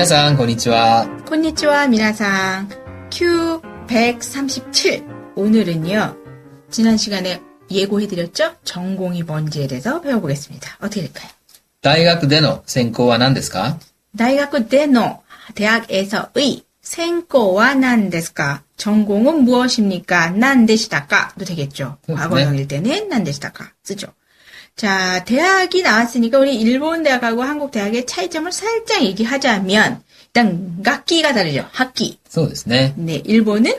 皆さん、こんにちは。 콘니치와 미나상 Q 137 오늘은요 지난 시간에 예고해드렸죠 전공이 뭔지에 대해서 배워보겠습니다. 어떻게 될까요? 大学での専攻は何ですか 大学での 대학에서의 생고와 난데스까 전공은 무엇입니까? 난데시다까도 되겠죠. 네. 과거형일 때는 난데시다까 쓰죠. 자, 대학이 나왔으니까 우리 일본 대학하고 한국 대학의 차이점을 살짝 얘기하자면 일단 학기가 다르죠. 학기. そうですね。 네, 일본은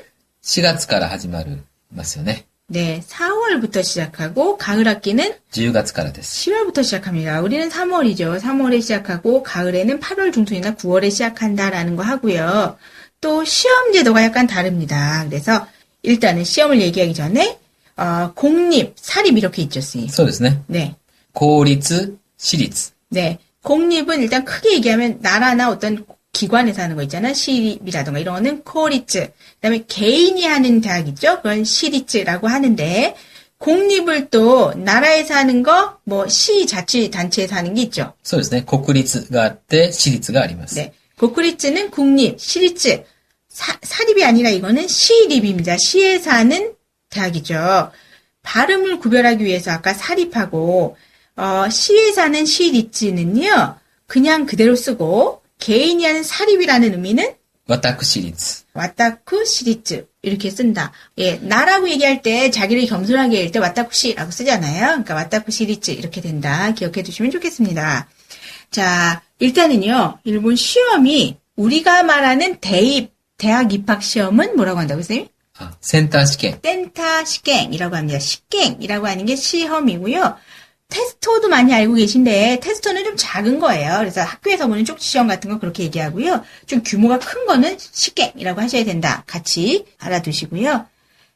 4月から始まりますよね。 네, 4월부터 시작하고 가을 학기는 10月からです。 10월부터 시작합니다. 우리는 3월이죠. 3월에 시작하고 가을에는 8월 중순이나 9월에 시작한다라는 거 하고요. 또 시험 제도가 약간 다릅니다. 그래서 일단은 시험을 얘기하기 전에 어, 공립, 사립 이렇게 있죠, 씨. そうですね。 네. 公立、私立。 네. 공립은 일단 크게 얘기하면 나라나 어떤 기관에서 하는 거 있잖아. 시립이라던가 이런 거는 코리츠. 그다음에 개인이 하는 대학 있죠. 그건 시리츠라고 하는데 공립을 또 나라에서 하는 거, 뭐 시자치단체에서 하는 게 있죠. そうですね。国立があって、私立があります。 네. 고쿠리츠는 국립, 시리츠. 사, 사립이 아니라 이거는 시립입니다. 시에서 하는 대학이죠. 발음을 구별하기 위해서 아까 사립하고 어, 시에서 하는 시리츠는요. 그냥 그대로 쓰고 개인이 하는 사립이라는 의미는 私立。 와타쿠 시리츠 이렇게 쓴다. 예, 나라고 얘기할 때 자기를 겸손하게 할때 와타쿠 시라고 쓰잖아요. 그러니까 와타쿠 시리츠 이렇게 된다. 기억해 두시면 좋겠습니다. 자, 일단은요. 일본 시험이 우리가 말하는 대입 대학 입학 시험은 뭐라고 한다고 선생님? 아, 센터 시행. 센터 시행이라고 합니다. 시행이라고 하는 게 시험이고요. 테스터도 많이 알고 계신데 테스터는 좀 작은 거예요. 그래서 학교에서 보는 쪽지 시험 같은 거 그렇게 얘기하고요. 좀 규모가 큰 거는 시행이라고 하셔야 된다. 같이 알아두시고요.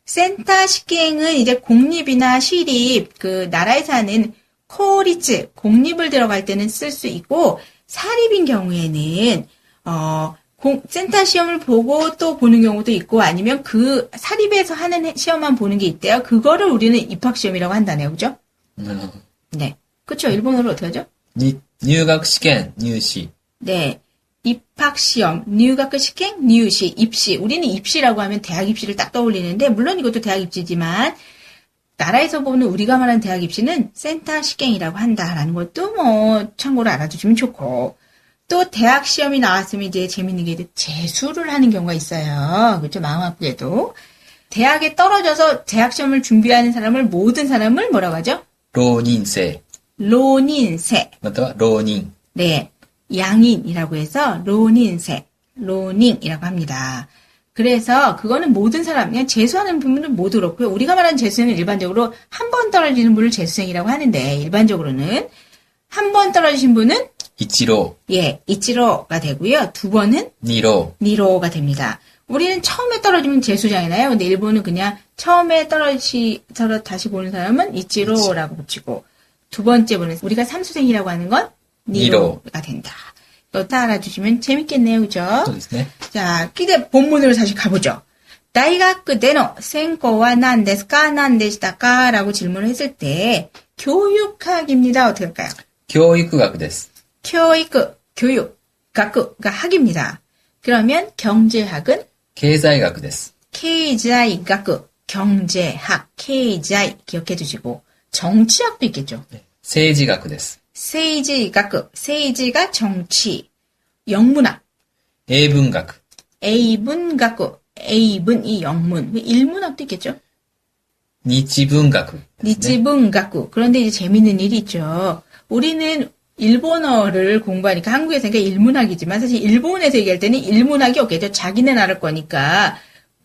센터 시행은 이제 공립이나 시립 그 나라에서 하는 코리츠 공립을 들어갈 때는 쓸 수 있고 사립인 경우에는 어 공, 센터 시험을 보고 또 보는 경우도 있고 아니면 그 사립에서 하는 시험만 보는 게 있대요. 그거를 우리는 입학 시험이라고 한다네요. 그죠? 음. 네. 그렇죠. 일본어로 어떻게 하죠? 니, 유각 시간, 뉴시. 네. 입학 시험, 뉴각 시행, 뉴시, 입시. 우리는 입시라고 하면 대학 입시를 딱 떠올리는데 물론 이것도 대학 입시지만 나라에서 보는 우리가 말하는 대학 입시는 센터 시행이라고 한다라는 것도 뭐 참고로 알아두시면 좋고. 또 대학 시험이 나왔으면 이제 재밌는 게 이제 재수를 하는 경우가 있어요. 그렇죠. 마음 아프게도. 대학에 떨어져서 대학 시험을 준비하는 사람을 모든 사람을 뭐라고 하죠? 로닌세. 로닌세. 맞다. 로닌. 네. 양인이라고 해서 로닌세. 로닝이라고 합니다. 그래서 그거는 모든 사람, 그냥 재수하는 분은 모두 그렇고요. 우리가 말하는 재수는 일반적으로 한 번 떨어지는 분을 재수생이라고 하는데 일반적으로는 한 번 떨어지신 분은 一浪、 예, 이치로가 되고요. 두 번은 二浪、 니로가 됩니다. 우리는 처음에 떨어지면 재수장이나요. 근데 일본은 그냥 처음에 떨어지서 다시 보는 사람은 이치로라고 붙이고 두 번째 분은 우리가 삼수생이라고 하는 건 니로가 된다. 이거 다 알아주시면 재밌겠네요. 그죠? そうですね。 자, 기대 본문으로 다시 가보죠. 大学での専攻は何ですか?何でしたか?라고 질문을 했을 때 교육학입니다. 어떻게 할까요? 教育学です。 교육, 교육, 학가 학입니다. 그러면 경제학은 経済学です。 케이자이가크 경제학, 케이자이 기억해 두시고 정치학도 있겠죠. 政治学です。 세이지가크, 세이지가 정치, 영문학, 英文学。 A분가크, A분이 영문, 일문학도 있겠죠. 日文学ですね。 니치분가쿠. 그런데 이제 재밌는 일이 있죠. 우리는 일본어를 공부하니까 한국에서는 일문학이지만 사실 일본에서 얘기할 때는 일문학이 없겠죠. 자기네 나라 거니까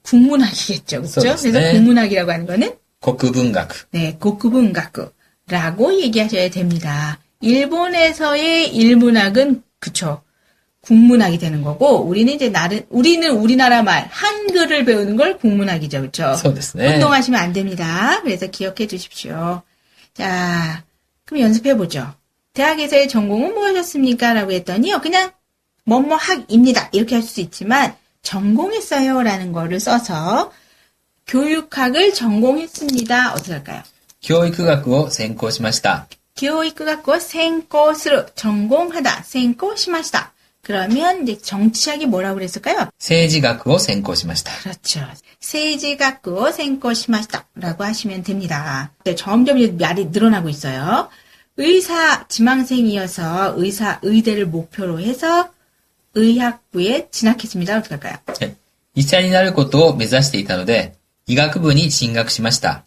국문학이겠죠. 그렇죠? 그래서 네. 국문학이라고 하는 거는 고쿠분각. 네, 고쿠분각라고 얘기하셔야 됩니다. 일본에서의 일문학은 그쵸. 국문학이 되는 거고 우리는 이제 나른 우리는 우리나라 말 한글을 배우는 걸 국문학이죠. 그렇죠? 운동하시면 네. 안 됩니다. 그래서 기억해 주십시오. 자, 그럼 연습해 보죠. 대학에서의 전공은 무엇이었습니까? 라고 했더니요. 그냥 뭐뭐 학입니다. 이렇게 할 수 있지만 전공했어요. 라는 거를 써서 교육학을 전공했습니다. 어떻게 할까요? 教育学を専攻しました。 교육학과 생고する 전공하다 생고しました 그러면 이제 정치학이 뭐라고 그랬을까요? 政治学を専攻しました。 그렇죠. 세이지각고 생코시마시다라고 하시면 됩니다. 네, 점점 이제 말이 늘어나고 있어요. 의사 지망생이어서 의사 의대를 목표로 해서 의학부에 진학했습니다. 어떻게 할까요? はい医者になることを目指していたので、医学部に進学しました。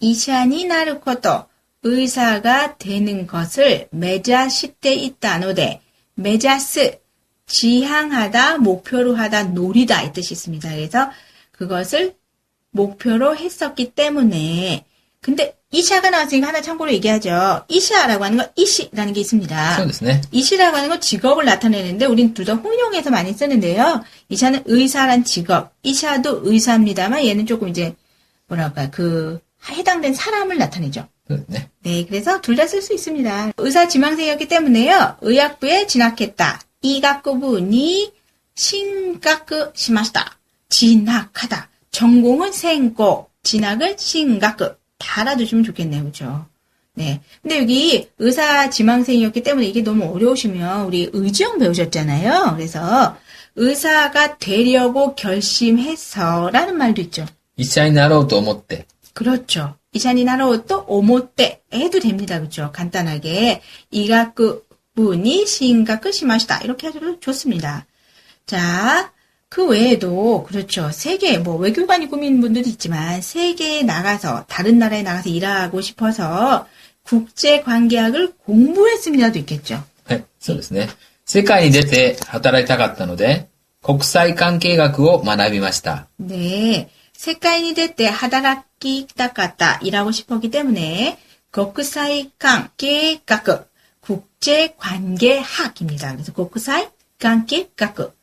이샤니 나르코도 의사가 되는 것을 매자시대 있다 노데 매자스 지향하다, 목표로 하다, 노리다 이 뜻이 있습니다. 그래서 그것을 목표로 했었기 때문에 근데 이샤가 나왔으니까 하나 참고로 얘기하죠. 이샤라고 하는 건 이시라는 게 있습니다. 네 이시라고 하는 건 직업을 나타내는데 우린 둘 다 혼용해서 많이 쓰는데요. 이샤는 의사란 직업, 이샤도 의사입니다만 얘는 조금 이제 뭐랄까 그 해당된 사람을 나타내죠. 네. 네, 그래서 둘 다 쓸 수 있습니다. 의사 지망생이었기 때문에요. 의학부에 진학했다. 이 학부분이 신각 시마시다. 진학하다. 전공은 생고, 진학은 신각. 다 알아두시면 좋겠네요. 그죠? 네. 근데 여기 의사 지망생이었기 때문에 이게 너무 어려우시면 우리 의지영 배우셨잖아요. 그래서 의사가 되려고 결심해서라는 말도 있죠. 이사이 나로도 오모떼. 그렇죠. 이사이 나로도 오모떼 해도 됩니다. 그렇죠. 간단하게 이가쿠 분이 신가쿠 시마시다 이렇게 해도 좋습니다. 자, 그 외에도 그렇죠. 세계 뭐 외교관이 꾸민 분들도 있지만 세계에 나가서 다른 나라에 나가서 일하고 싶어서 국제 관계학을 공부했습니다도 있겠죠. はい、そうですね。世界に出て働きたかったので、国際関係学を学びました。 네. 세카이니 될때 하다라키 타카타 일하고 싶었기 때문에 국사이 관계학 국제 관계학입니다. 그래서 국사이 관계학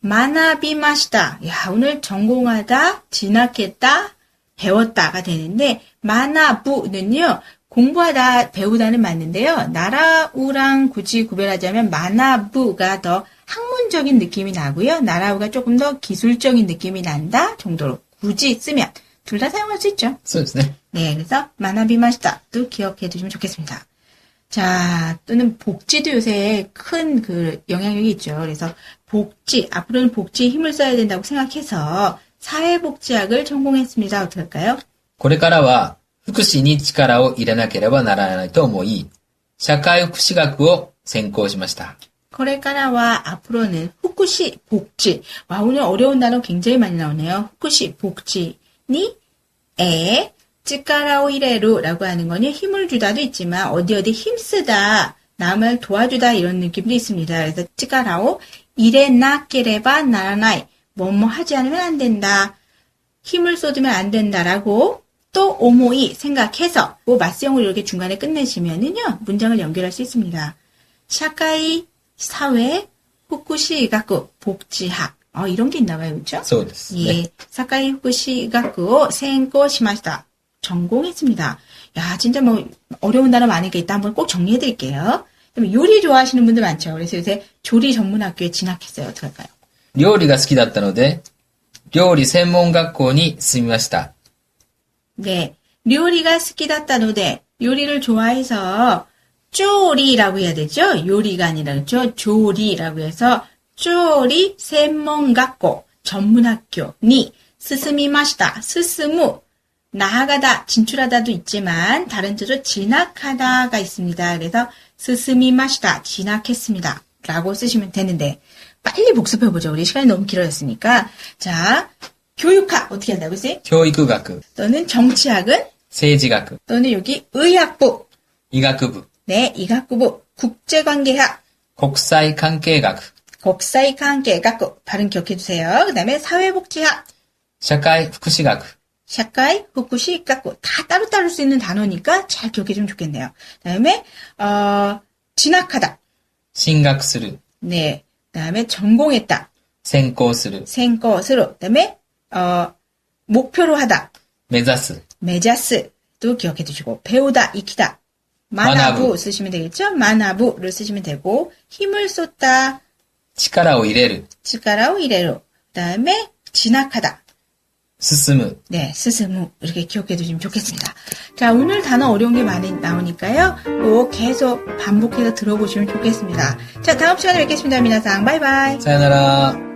마나비마시다. 야, 오늘 전공하다, 진학했다, 배웠다가 되는데 마나부는요. 공부하다, 배우다는 맞는데요. 나라우랑 굳이 구별하자면 마나부가 더 학문적인 느낌이 나고요. 나라우가 조금 더 기술적인 느낌이 난다 정도로 굳이 쓰면 둘 다 사용할 수 있죠. そうですね。 네, 그래서 마나비마시다도 기억해 두시면 좋겠습니다. 자, 또는 복지도 요새 큰 그 영향력이 있죠. 그래서 복지, 앞으로는 복지에 힘을 써야 된다고 생각해서 사회복지학을 전공했습니다. 어떻게 할까요? これからは福祉に力を入れなければならないと思い、社会福祉学を専攻しました。 코레카라와 앞으로는 후쿠시 복지. 와, 오늘 어려운 단어 굉장히 많이 나오네요. 후쿠시 복지니 에 찌까라오 이레루라고 하는 거는 힘을 주다도 있지만 어디 어디 힘쓰다 남을 도와주다 이런 느낌도 있습니다. 그래서 찌까라오 이레나 깨레바 나라나이 뭐뭐 하지 않으면 안 된다. 힘을 쏟으면 안 된다라고 또 오모이 생각해서 뭐 맞세형으로 이렇게 중간에 끝내시면은요 문장을 연결할 수 있습니다. 샤카이 사회 후쿠시가쿠 복지학 어 이런 게 있나 봐요 그렇죠? そうですね。 예, 사카이 후쿠시가쿠 생고 시마시다 전공했습니다. 야 진짜 뭐 어려운 단어 많으니까 이따 한번 꼭 정리해 드릴게요. 그다음에 요리 좋아하시는 분들 많죠. 그래서 요새 조리 전문 학교에 진학했어요. 어떻게 할까요? 料理が好きだったので、料理専門学校に進みました。 네, 요리가 스키다ったので 요리를 좋아해서 쪼리라고 해야 되죠? 요리가 아니라 그렇죠? 조리라고 해서 쪼리専門学校 전문학교니 스스미마시다. 스스무 나아가다, 진출하다도 있지만 다른 뜻으로 진학하다가 있습니다. 그래서 스스미 마시다, 진학했습니다. 라고 쓰시면 되는데 빨리 복습해보죠. 우리 시간이 너무 길어졌으니까. 자, 교육학 어떻게 한다고 쌤? 교육학 또는 정치학은? 세지학 또는 여기 의학부 이학부 네, 이학급부 국제관계학 국사이관계학 국사이관계학 발음 기억해주세요. 그 다음에 사회복지학 사회복지학 샤카이, 후쿠시학, 다 따로따로 쓸 수 있는 단어니까 잘 기억해주면 좋겠네요. 그 다음에, 어, 진학하다, 進学する、 네, 그 다음에 전공했다, 専攻する、 생것으로, 그 다음에, 어, 목표로 하다, 目指す、 메자스도 기억해 두시고 배우다 익히다 마나부 마나부. 쓰시면 되겠죠? 마나부를 쓰시면 되고 힘을 쏟다 力を入れる、 치카라오 이레로 그다음에 진학하다 스스무. 네, 스스무. 이렇게 기억해 두시면 좋겠습니다. 자, 오늘 단어 어려운 게 많이 나오니까요. 꼭 계속 반복해서 들어보시면 좋겠습니다. 자, 다음 시간에 뵙겠습니다. 미나상. 바이바이. 사연나라